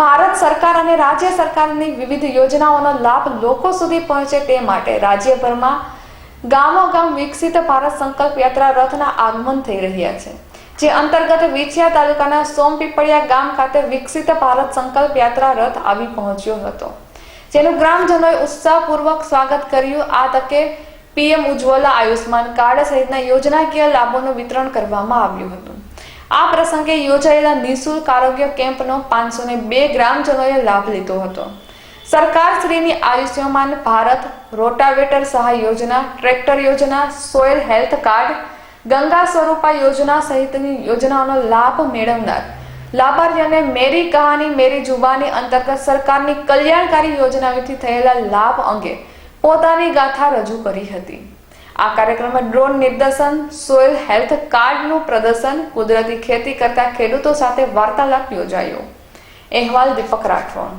ભારત સરકાર અને રાજ્ય સરકારની વિવિધ યોજનાઓનો લાભ લોકો સુધી પહોંચે તે માટે રાજ્યભરમાં ગામો ગામ વિકસિત ભારત સંકલ્પ યાત્રા રથના આગમન થઈ રહ્યા છે, જે અંતર્ગત વિછિયા તાલુકાના સોમપીપળિયા ગામ ખાતે વિકસિત ભારત સંકલ્પ યાત્રા રથ આવી પહોંચ્યો હતો. જેનું ગ્રામજનોએ ઉત્સાહપૂર્વક સ્વાગત કર્યું. આ તકે પીએમ ઉજ્જવલા આયુષ્માન કાર્ડ સહિતના યોજનાકીય લાભોનું વિતરણ કરવામાં આવ્યું હતું. આ પ્રસંગે યોજાયેલા નિઃશુલ્ક આરોગ્ય કેમ્પનો પાંચસો ને બે ગ્રામજનોએ લાભ લીધો હતો. સરકાર શ્રીની આયુષ્યમાન ભારત રોટાવેટર સહાય યોજના, ટ્રેક્ટર યોજના soil health card, Ganga Swarupa યોજના સહિતની યોજનાઓનો લાભ મેળવનાર લાભાર્થીઓને મેરી કહાની, મેરી જુબાની અંતર્ગત સરકારની કલ્યાણકારી યોજનાઓથી થયેલા લાભ અંગે પોતાની ગાથા રજૂ કરી હતી. આ કાર્યક્રમમાં ડ્રોન નિદર્શન સોઇલ હેલ્થ કાર્ડનું પ્રદર્શન, કુદરતી ખેતી કરતા ખેડૂતો સાથે વાર્તાલાપ યોજાયો. અહેવાલ દીપક રાઠોડ.